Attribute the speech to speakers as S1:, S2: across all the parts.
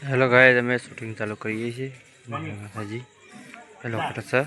S1: Hello ગાય અમે shooting ચાલુ કરીએ છીએ. હાજી. હેલો સર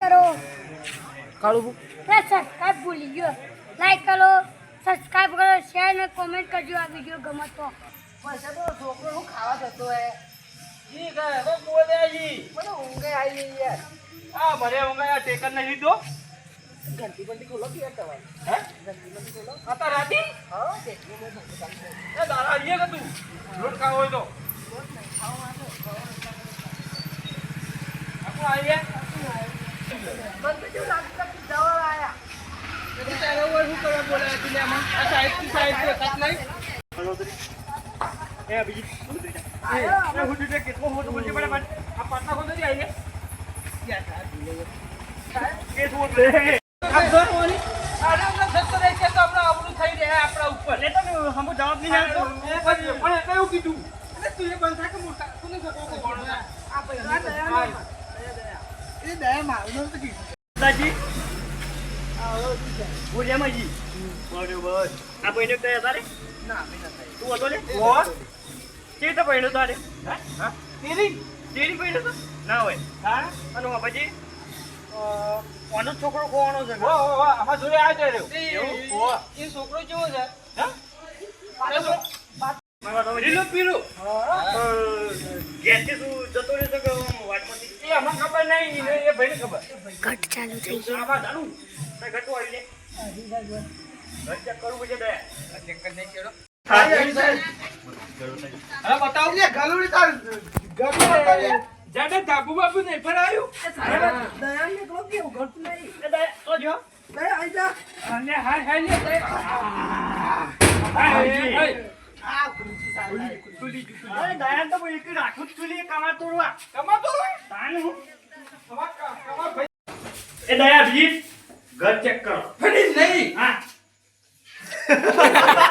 S2: કરો.
S3: કાળું
S2: ને કાપ ભૂલી ગયો. લાઈક કરો સબસ્ક્રાઇબ કરો શેર ને કોમેન્ટ કરજો આ વીડિયો ગમે તો
S3: પૈસા તો છોકરો હું ખાવા જતો હે
S4: જી કાંઈ, હવે બોલ્યાજી.
S3: મને ઊંઘે આવી યાર
S4: આ ભરે ઊંઘાય, આ ટેકન નહીં લીધો?
S3: ઘંટી બંટી ખોલો કે તમારે
S4: હે?
S3: ઘંટી બંટી ખોલો
S4: આ રાતી?
S3: હા કેટલી મેં કર્યો.
S4: એ દાડા આવીએ કે તું? લોટ ખાવો હોય તો. આપણે આવીએ?
S3: બંધ કેવું લાગતું કે જવા આયા
S4: તારે શું કરવા બોલાયા તું લે આમાં? આ સાઈડ છે, કાંઈ નહીં? એ બીજી જા. કેટલો મોટો બોલજે પડે આ પાટલા ખોલ નથી આવીએ? કે શું રે? આ ઘરવાળી? અરે હમણાં જતો રહે છે તો હમણાં આવડું થઈ રહે આપણા પણ
S3: ના તો
S4: બરોબર તારે
S3: ના મેં ના થાય
S4: તું હતો લે કોણ કે તો પૈણો તારે હા તેરી તેરી પૈણો તો? ના હોય. હા અને પછી કોનો છોકરો કોવાનો છે હો હો હો આમાં જોડે આ જાય રહ્યો. એ છોકરો કેવો છે? હા? લીલો પીળો ગેસથી શું જતો કે વાટમાંથી? એ આમાં ખબર નહીં એ એ ભાઈને ખબર.
S2: ઘટ ચાલુ થઈ ગઈ.
S4: આમાં જાણું તે ઘટો આવી લે ઘટ ચેક કરવું પડશે દે ચેક કરી નહીં કેડો અરે બતાવ
S3: લે ગલુડી તાર ગલુડી
S4: જાડે ધાબુ બાબુ નહીં ફરાયું?
S3: દયા ને કહો કેવું ઘટતું નહીં.
S4: તો જો.
S3: દયા આઈ જા.
S4: અને હાય હાય લે હાય. હાય
S3: આ ખુરશી સારી
S4: તુલી તુલી અરે દયા તો એક રાખું જ તુલી કમા તોડવા. કમા તોડવા? તાને હું? કમા કમા ભાઈ. એ દયા ભી ઘર ચેક કરો. ફરી નહીં. હા,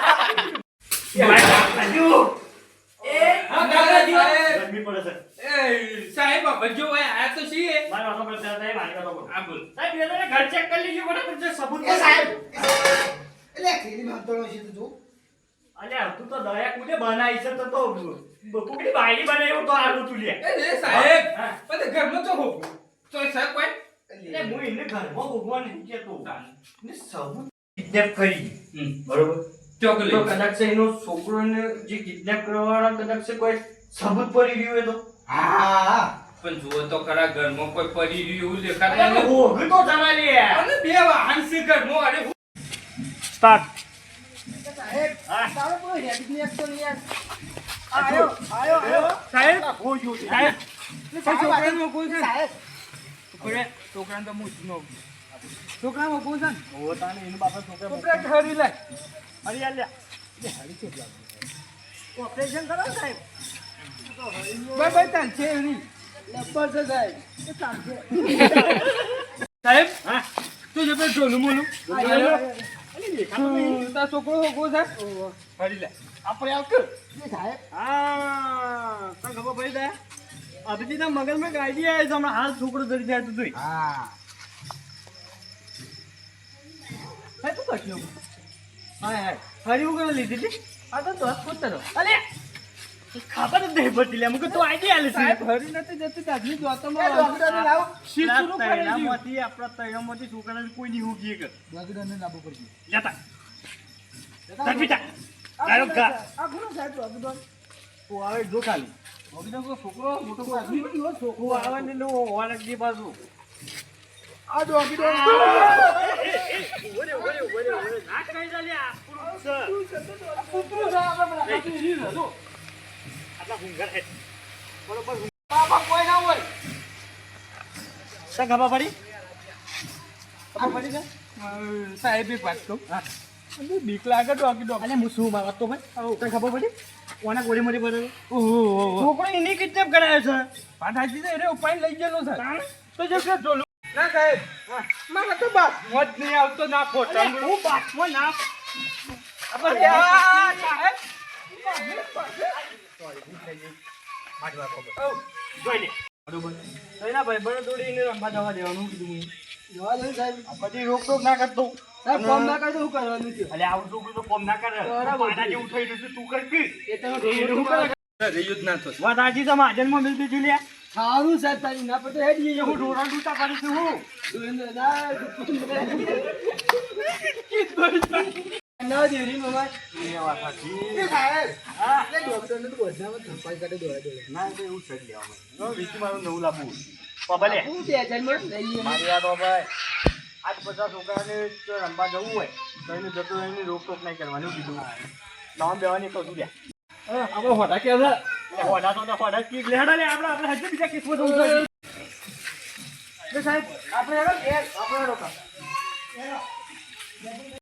S4: ગરમી પડે છે.
S5: સાહેબ ભજો આ તો છીએ.
S4: મારા વાતો પર ત્યાં મારી વાતો પર
S5: આ બોલ.
S4: સાહેબ એ તો ઘર ચેક કરી લીજો બરાબર છે સબૂત
S3: એ સાહેબ એટલે ખેરી માં છે તું
S4: અલ્યા તું તો દયા કુદે બનાવી છે તો તો બકુડી બાયડી બનાવ્યો તો આલુ તું લે.
S5: એ સાહેબ. પણ ઘરમાં તો હો તો સાહેબ કોઈ?
S4: એટલે હું એને ઘરમાં ભગવાન નહીં કહેતો. ને સબૂત કિડનેપ કરી. બરોબર. તો
S5: ચોકલેટ
S4: કદાચ છે એનો છોકરોને જે કિડનેપ કરવાવાળા કદાચ છે કોઈ સબૂત પડી ગયું એનો
S3: હા.
S5: પણ જુઓ તો ખરા ઘરમાં કોઈ પડી રહ્યું દેખાતા નથી.
S4: ઓઘ તો તમારી
S5: અને બે વાહન છે ઘરમાં અરે
S4: સ્ટાર્ટ.
S3: સાહેબ તારો કોઈ રેડી એક તો યાર. આયો આયો આયો.
S4: સાહેબ? સાહેબ?
S3: છોકરાનો કોઈ છે? સાહેબ.
S5: છોકરાને તો હું જ ન
S3: છોકરામાં કોઈ છે ને?
S4: ઓ તાને એનું બાપા છોકરા
S5: છોકરા ઘરી લે.
S3: ઓપરેશન કરો સાહેબ.
S5: બાય ભાઈ તાન છે એની.
S3: લબર છે સાહેબ. એ
S5: સાહેબ
S4: હા.
S5: તું જે પેલું ઢોલું મોલું? છોકરો હોગો ફરી લે.
S4: આપણે આવ કર
S3: સાહેબ.
S4: હા તને ખબર પડી અભિજીતના મગજમાં એક આઈડિયા આવ્યો છે હમણાં હાલ છોકરો જડી જાય તું
S3: હા.
S4: હા તું કશું હાય ફરી હું લીધી હતી? આ તો દસ ખોતરો અલે! જ નહીં પડતી લે મુકે તું આઈડી આલે છે.
S5: સાહેબ નથી જતી દાદી
S3: એ ડોક્ટરને લાવો.
S5: શીશરું ફરે ગયું.
S4: તૈણામાંથી આપણા તૈણામાંથી છોકરાને કોઈ નહીં ઉગી કે
S3: ડોક્ટરને લાવવું પડશે.
S4: લેતા તાર તારો ગા
S3: આ કોનો સાહેબ ડોક્ટર
S4: તું આવે જો ખાલી.
S5: ડોક્ટર છોકરો મોટો આદમી નથી છોકરો.
S4: આવે ને નો ઓળખ બાજુ
S3: આ ડોક્ટર.
S4: ઓરે ઓરે ઓરે ઓરે. ના કઈ લે આ પુરુષ છે.
S5: કૂતરું છે આપણે બધા ખાતું
S4: બરોબર
S5: કોઈ ના હોય
S4: તને ખબર પડી ખબર પડી છે
S5: સાહેબ એક વાત કહું બીક લાગે ડોકી ડોકી
S4: અલે હું શું ભાઈ તને ખબર પડી કોના ગોળી મરી પડે
S5: ઓહો
S4: છોકરો એની કિડનેપ કરાયો છે
S5: પાઠાજી તો એને ઉપાય લઈ ગયેલો છે તો જે કે ના સાહેબ મારે તો બાપ મોજ નહીં આવતો ના ફોટા
S4: હું બાપમાં ના મેં.
S3: સાહેબ છે?
S4: છે.
S3: સારું સાહેબ તારી ના પડે હેડ જઈએ.
S4: હું ઢોરા ડૂટા પાડીશું હું.
S3: ના દેરી મમા
S4: એ વાત સાચી.
S3: સાહેબ.
S4: હા. એવું થઈ લેવા વીસી મારું નવું લાવવું પબલે
S3: હું
S4: આજ બધા છોકરાને રમવા જવું હોય તો એને જતું એની નહીં કરવાની કીધું નામ દેવાની કહું
S5: હોટા કે
S4: જવું
S3: સાહેબ આપણે